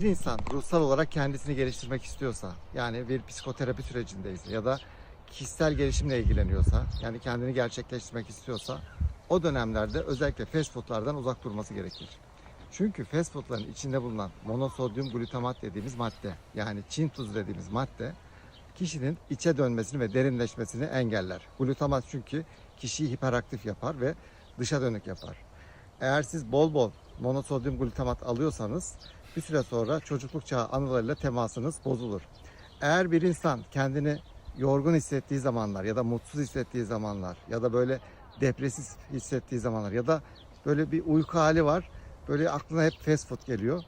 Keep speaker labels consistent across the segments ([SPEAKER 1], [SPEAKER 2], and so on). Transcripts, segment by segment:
[SPEAKER 1] Bir insan ruhsal olarak kendisini geliştirmek istiyorsa, yani bir psikoterapi sürecindeyse ya da kişisel gelişimle ilgileniyorsa, yani kendini gerçekleştirmek istiyorsa o dönemlerde özellikle fast foodlardan uzak durması gerekir. Çünkü fast foodların içinde bulunan monosodyum glutamat dediğimiz madde, yani Çin tuzu dediğimiz madde kişinin içe dönmesini ve derinleşmesini engeller. Glutamat çünkü kişiyi hiperaktif yapar ve dışa dönük yapar. Eğer siz bol bol monosodyum glutamat alıyorsanız bir süre sonra çocukluk çağı anılarıyla temasınız bozulur. Eğer bir insan kendini yorgun hissettiği zamanlar ya da mutsuz hissettiği zamanlar ya da böyle depresif hissettiği zamanlar ya da böyle bir uyku hali var. Böyle aklına hep fast food geliyor.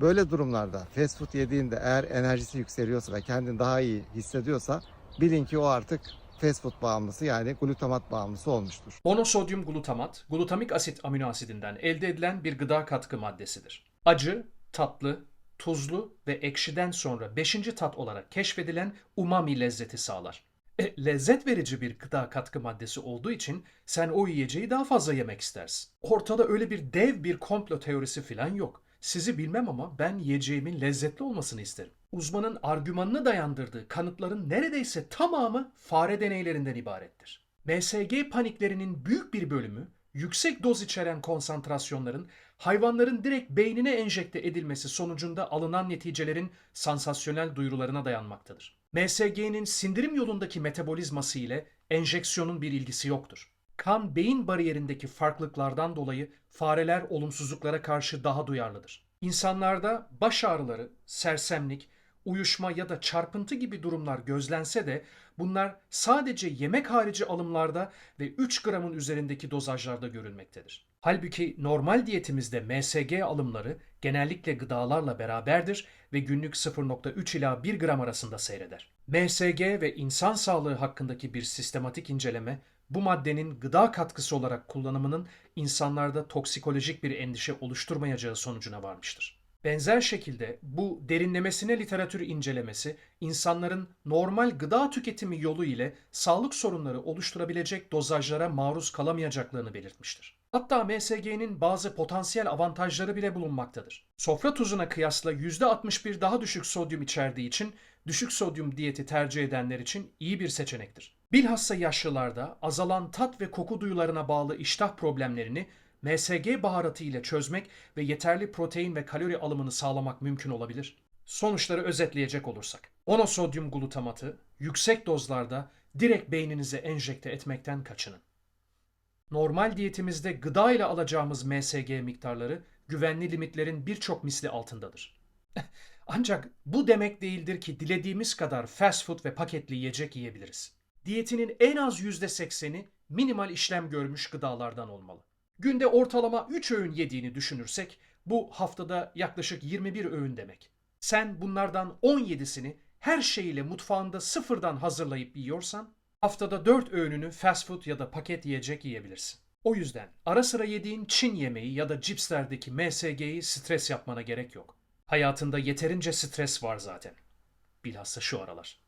[SPEAKER 1] Böyle durumlarda fast food yediğinde eğer enerjisi yükseliyorsa ve kendini daha iyi hissediyorsa bilin ki o artık fast food bağımlısı yani glutamat bağımlısı olmuştur.
[SPEAKER 2] Monosodyum glutamat, glutamik asit amino asidinden elde edilen bir gıda katkı maddesidir. Acı, tatlı, tuzlu ve ekşiden sonra beşinci tat olarak keşfedilen umami lezzeti sağlar. E, lezzet verici bir gıda katkı maddesi olduğu için sen o yiyeceği daha fazla yemek istersin. Ortada öyle bir dev bir komplo teorisi falan yok. Sizi bilmem ama ben yiyeceğimin lezzetli olmasını isterim. Uzmanın argümanını dayandırdığı kanıtların neredeyse tamamı fare deneylerinden ibarettir. MSG paniklerinin büyük bir bölümü yüksek doz içeren konsantrasyonların hayvanların direkt beynine enjekte edilmesi sonucunda alınan neticelerin sansasyonel duyurularına dayanmaktadır. MSG'nin sindirim yolundaki metabolizması ile enjeksiyonun bir ilgisi yoktur. Kan beyin bariyerindeki farklılıklardan dolayı fareler olumsuzluklara karşı daha duyarlıdır. İnsanlarda baş ağrıları, sersemlik, uyuşma ya da çarpıntı gibi durumlar gözlense de bunlar sadece yemek harici alımlarda ve 3 gramın üzerindeki dozajlarda görülmektedir. Halbuki normal diyetimizde MSG alımları genellikle gıdalarla beraberdir ve günlük 0.3 ila 1 gram arasında seyreder. MSG ve insan sağlığı hakkındaki bir sistematik inceleme bu maddenin gıda katkısı olarak kullanımının insanlarda toksikolojik bir endişe oluşturmayacağı sonucuna varmıştır. Benzer şekilde bu derinlemesine literatür incelemesi insanların normal gıda tüketimi yolu ile sağlık sorunları oluşturabilecek dozajlara maruz kalamayacaklarını belirtmiştir. Hatta MSG'nin bazı potansiyel avantajları bile bulunmaktadır. Sofra tuzuna kıyasla %61 daha düşük sodyum içerdiği için düşük sodyum diyeti tercih edenler için iyi bir seçenektir. Bilhassa yaşlılarda azalan tat ve koku duyularına bağlı iştah problemlerini MSG baharatı ile çözmek ve yeterli protein ve kalori alımını sağlamak mümkün olabilir. Sonuçları özetleyecek olursak. Monosodyum glutamatı yüksek dozlarda direkt beyninize enjekte etmekten kaçının. Normal diyetimizde gıda ile alacağımız MSG miktarları güvenli limitlerin birçok misli altındadır. Ancak bu demek değildir ki dilediğimiz kadar fast food ve paketli yiyecek yiyebiliriz. Diyetinin en az %80'i minimal işlem görmüş gıdalardan olmalı. Günde ortalama 3 öğün yediğini düşünürsek bu haftada yaklaşık 21 öğün demek. Sen bunlardan 17'sini her şeyiyle mutfağında sıfırdan hazırlayıp yiyorsan haftada 4 öğününü fast food ya da paket yiyecek yiyebilirsin. O yüzden ara sıra yediğin Çin yemeği ya da cipslerdeki MSG'yi stres yapmana gerek yok. Hayatında yeterince stres var zaten. Bilhassa şu aralar.